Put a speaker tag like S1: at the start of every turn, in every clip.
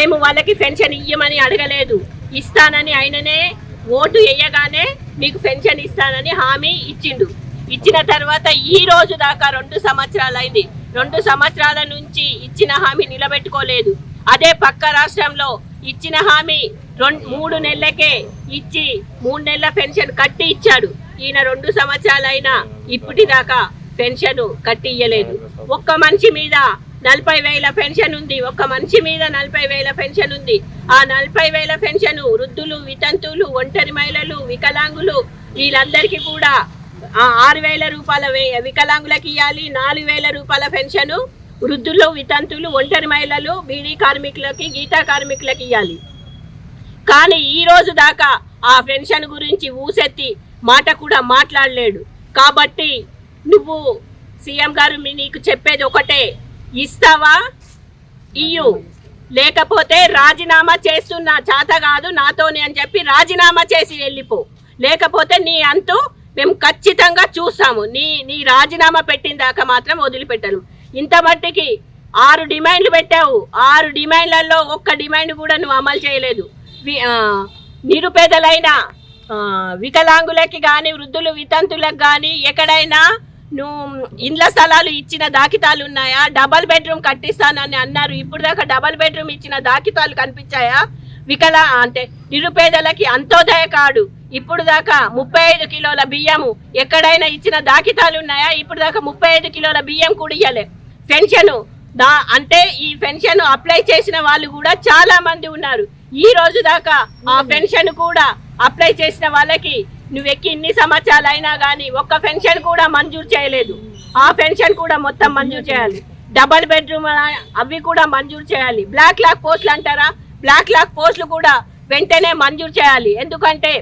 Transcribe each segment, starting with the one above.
S1: మేము వాళ్ళకి పెన్షన్ ఇయ్యమని అడగలేదు. ఇస్తానని ఆయననే ఓటు వేయగానే మీకు పెన్షన్ ఇస్తానని హామీ ఇచ్చిండు. ఇచ్చిన తర్వాత ఈ రోజు దాకా రెండు సంవత్సరాలు అయింది రెండు సంవత్సరాల నుంచి ఇచ్చిన హామీ నిలబెట్టుకోలేదు. అదే పక్క రాష్ట్రంలో ఇచ్చిన హామీ రెండు మూడు నెలలకే ఇచ్చి మూడు నెలల పెన్షన్ కట్టి ఇచ్చాడు. ఈయన రెండు సంవత్సరాలైనా ఇప్పటిదాకా పెన్షన్ కట్టి ఇయ్యలేదు. ఒక్క మనిషి మీద నలభై వేల పెన్షన్ ఉంది. ఒక మనిషి మీద నలభై వేల పెన్షన్ ఉంది. ఆ నలభై వేల పెన్షన్ వృద్ధులు వితంతువులు ఒంటరి మహిళలు వికలాంగులు వీళ్ళందరికీ కూడా ఆరు వేల రూపాయల వికలాంగులకు ఇవ్వాలి. నాలుగు వేల రూపాయల పెన్షన్ వృద్ధులు వితంతువులు ఒంటరి మహిళలు బీడీ కార్మికులకి గీతా కార్మికులకి ఇవ్వాలి. కానీ ఈ రోజు దాకా ఆ పెన్షన్ గురించి ఊసెత్తి మాట కూడా మాట్లాడలేడు. కాబట్టి నువ్వు సీఎం గారు మీ నీకు చెప్పేది ఒకటే. ఇస్తావా? ఇయ్యు. లేకపోతే రాజీనామా చేస్తున్నా చేత కాదు నాతోనే అని చెప్పి రాజీనామా చేసి వెళ్ళిపో. లేకపోతే నీ అంతు మేము ఖచ్చితంగా చూస్తాము. నీ నీ రాజీనామా పెట్టిన దాకా మాత్రం వదిలిపెట్టను. ఇంత మట్టికి ఆరు డిమాండ్లు పెట్టావు. ఆరు డిమాండ్లలో ఒక్క డిమాండ్ కూడా నువ్వు అమలు చేయలేదు. వి- నిరుపేదలైన వికలాంగులకి కానీ వృద్ధులు వితంతులకు కానీ ఎక్కడైనా నువ్వు ఇండ్ల స్థలాలు ఇచ్చిన దాఖితాలు ఉన్నాయా? డబల్ బెడ్రూమ్ కట్టిస్తానని అన్నారు. ఇప్పుడు దాకా డబల్ బెడ్రూమ్ ఇచ్చిన దాఖితాలు కనిపించాయా? వికలా అంటే నిరుపేదలకి అంత్యోదయ కాడు. ఇప్పుడు దాకా ముప్పై ఐదు కిలోల బియ్యము ఎక్కడైనా ఇచ్చిన దాఖితాలు ఉన్నాయా? ఇప్పుడు దాకా ముప్పై ఐదు కిలోల బియ్యం కూడా ఇయ్యలే. పెన్షన్ దా అంటే ఈ పెన్షన్ అప్లై చేసిన వాళ్ళు కూడా చాలా మంది ఉన్నారు. ఈ రోజు దాకా ఆ పెన్షన్ కూడా అప్లై చేసిన వాళ్ళకి నువ్వు ఎక్కి ఇన్ని సంవత్సరాలు అయినా కానీ ఒక్క పెన్షన్ కూడా మంజూరు చేయలేదు. ఆ పెన్షన్ కూడా మొత్తం మంజూరు చేయాలి. డబల్ బెడ్రూమ్ అవి కూడా మంజూరు చేయాలి. బ్లాక్ లాక్ పోస్టులు అంటారా? బ్లాక్ లాక్ పోస్టులు కూడా వెంటనే మంజూరు చేయాలి. ఎందుకంటే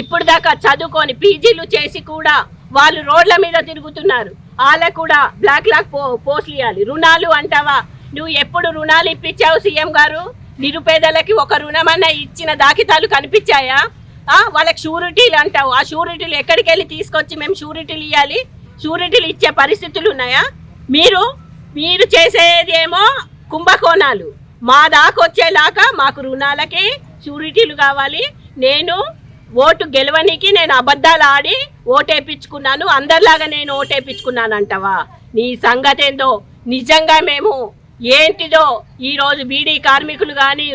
S1: ఇప్పుడు దాకా చదువుకొని పీజీలు చేసి కూడా వాళ్ళు రోడ్ల మీద తిరుగుతున్నారు. వాళ్ళకు కూడా బ్లాక్ లాక్ పో పోస్టులు ఇవ్వాలి రుణాలు అంటావా? నువ్వు ఎప్పుడు రుణాలు ఇప్పించావు సీఎం గారు? నిరుపేదలకి ఒక రుణమన్నా ఇచ్చిన దాఖితాలు కనిపించాయా? వాళ్ళకి షూరిటీలు అంటావు. ఆ షూరిటీలు ఎక్కడికి వెళ్ళి తీసుకొచ్చి మేము షూరిటీలు ఇవ్వాలి షూరిటీలు ఇచ్చే పరిస్థితులు ఉన్నాయా? మీరు మీరు చేసేది ఏమో కుంభకోణాలు. మా దాకా వచ్చేలాగా మాకు రుణాలకి షూరిటీలు కావాలి. నేను ఓటు గెలవనికి నేను అబద్ధాలు ఆడి ఓటేపించుకున్నాను అందరిలాగా నేను ఓటేపించుకున్నాను అంటావా నీ సంగతి ఏందో నిజంగా మేము ఏంటిదో? ఈరోజు బీడీ కార్మికులు కానీ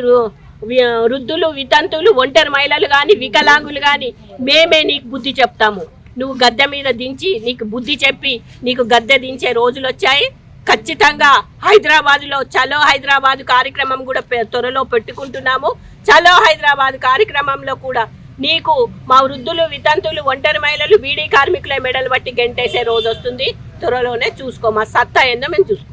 S1: వృద్ధులు వితంతులు ఒంటరి మహిళలు కానీ వికలాంగులు కానీ మేమే నీకు బుద్ధి చెప్తాము. నువ్వు గద్దె మీద దించి నీకు బుద్ధి చెప్పి నీకు గద్దె దించే రోజులు వచ్చాయి. ఖచ్చితంగా హైదరాబాద్లో చలో హైదరాబాద్ కార్యక్రమం కూడా త్వరలో పెట్టుకుంటున్నాము. చలో హైదరాబాద్ కార్యక్రమంలో కూడా నీకు మా వృద్ధులు వితంతులు ఒంటరి మహిళలు బీడీ కార్మికుల మెడలు బట్టి గెంటేసే రోజు వస్తుంది. త్వరలోనే చూసుకో మా సత్తా ఏందో మేము చూసుకో.